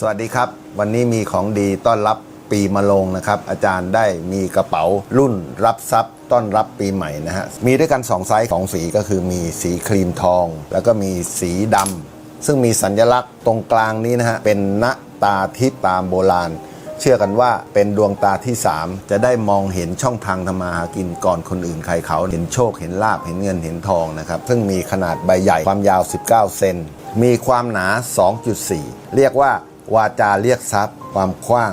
สวัสดีครับ วันนี้มีของดีต้อนรับปีมะโรงนะครับ อาจารย์ได้มีกระเป๋ารุ่นรับทรัพย์ ต้อนรับปีใหม่นะฮะ มีด้วยกัน 2 ไซส์ของสีก็คือมีสีครีมทอง แล้วก็มีสีดำซึ่งมีสัญลักษณ์ตรงกลางนี้นะฮะ เป็นณตาทิพตามโบราณ เชื่อกันว่าเป็นดวงตาที่ 3 จะได้มองเห็นช่องทางทำมาหากินก่อนคนอื่นใครเขาเห็นโชคเห็นลาบเห็นเงินเห็นทองนะครับซึ่งมีขนาดใบใหญ่ความยาว 19 เซนมีความหนา 2.4 เรียกว่า วาจาเรียกทรัพย์ ความกว้าง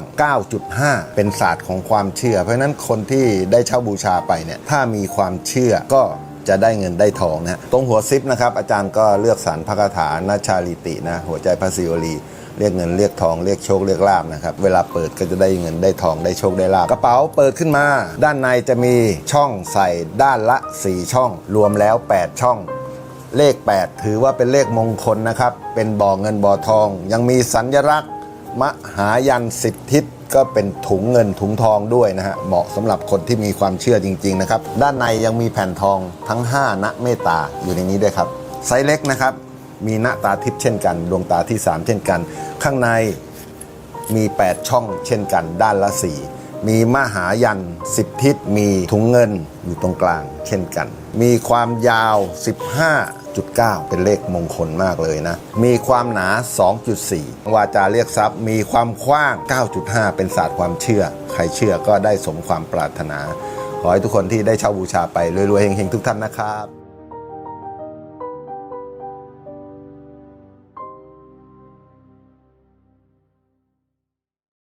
9.5 เป็นศาสตร์ของความเชื่อ เพราะนั้นคนที่ได้เช่าบูชาไปเนี่ยถ้ามีความเชื่อก็จะได้เงินได้ทองนะฮะตรงหัวซิปนะครับ อาจารย์ก็เลือกสารพระคาถานาชาลิตินะ หัวใจพระศิวลีเรียกเงินเรียกทองเรียกโชคเรียกลาบนะครับ เวลาเปิดก็จะได้เงินได้ทองได้โชคได้ลาบกระเป๋าเปิดขึ้นมา ด้านในจะมีช่องใส่ด้านละ 4 ช่อง รวมแล้ว 8 ช่อง เลข 8 ถือว่าเป็นเลขมงคลนะครับ เป็นบ่อเงินบ่อทอง ยังมีสัญลักษณ์ มหายันสิบทิศก็เป็นถุงเงินถุงทองด้วยนะฮะ เหมาะสำหรับคนที่มีความเชื่อจริง ๆ นะครับ ด้านในยังมีแผ่นทองทั้ง 5 ณเมตตาอยู่ในนี้ด้วยครับ ไซส์เล็กนะครับ มีณตาทิพย์เช่นกัน ดวงตาที่ 3 เช่นกัน ข้างในมี 8 ช่องเช่นกัน ด้านละ 4 มีมหายัน10ทิศ มีถุงเงินอยู่ตรงกลาง เช่นกัน มีความยาว 1.9เป็นเลขมงคลมากเลยนะ มีความหนา 2.4 วาจาเรียกทรัพย์ มีความกว้าง 9.5 เป็นศาสตร์ความเชื่อ ใครเชื่อก็ได้สมความปรารถนา ขอให้ทุกคนที่ได้เช่าบูชาไปรวยๆเฮงๆทุกท่านนะครับ